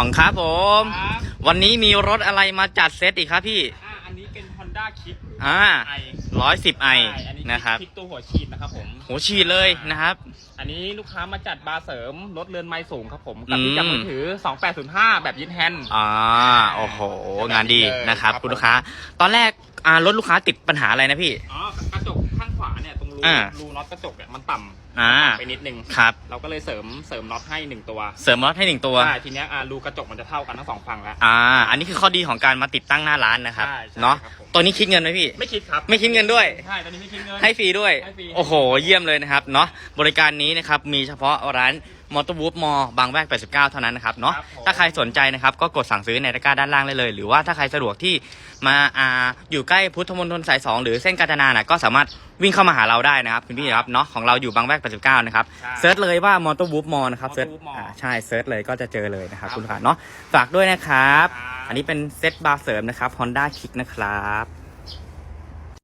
ของครับผม ครับ วันนี้มีรถอะไรมาจัดเซตอีกครับพี่ อ่าอันนี้เป็น Honda Kit อ่าไอร้อยสิบไอใช่อันนี้นะครับคลิปตัวหัวฉีดนะครับผม โหฉีดเลยนะครับ อันนี้ลูกค้ามาจัดบาร์เสริมลดเรือนไม้สูงครับผมกับที่อืมจับมือถือ 2805 แบบยึดแฮนด์ อ่า โอ้โห งานดีเลยนะครับครับ คุณลูกค้า ตอนแรกอ่ารถลูกค้าติดปัญหาอะไรนะพี่ อ๋อ อ่า รูน็อตกระจกเนี่ยมันต่ำอ่า ไปนิดนึง ครับ เราก็เลยเสริมเสริมน็อตให้หนึ่งตัวเสริมน็อตให้หนึ่งตัวใช่ทีเนี้ยอ่ารูกระจกมันจะเท่ากันทั้งสองฝั่งแล้ว อ่า อันนี้คือข้อดีของการมาติดตั้งหน้าร้านนะครับ ใช่ใช่เนาะ ครับผม ตัวนี้คิดเงินไหมพี่ ไม่คิดครับไม่คิดเงินด้วย ใช่ตอนนี้ไม่คิดเงิน ให้ฟรีด้วย ให้ฟรี โอ้โห เยี่ยมเลยนะครับเนาะบริการนี้นะครับมีเฉพาะร้านมอเตอร์วูฟมอบางแวก 89 เท่านั้นนะครับเนาะครับผม ถ้าใครสนใจนะครับก็กดสั่งซื้อในตะกร้าด้านล่างได้เลย หรือว่าถ้าใครสะดวกที่มาอ่าอยู่ใกล้พุทธมณฑลสาย 2 หรือเส้นกาญจนาน่ะก็สามารถวิ่งเข้ามาหาเราได้นะครับคุณพี่ครับเนาะของเราอยู่บางแวก 89 นะครับ ใช่ เซิร์ชเลยว่ามอเตอร์วูฟมอนะครับเซิร์ช Motor Wolf Mall อ่าใช่เซิร์ชเลยก็จะเจอเลยนะครับครับ คุณลูกค้าเนาะฝากด้วยนะครับ ครับ อันนี้เป็นเซตบาร์เสริมนะครับ Honda Kick นะครับ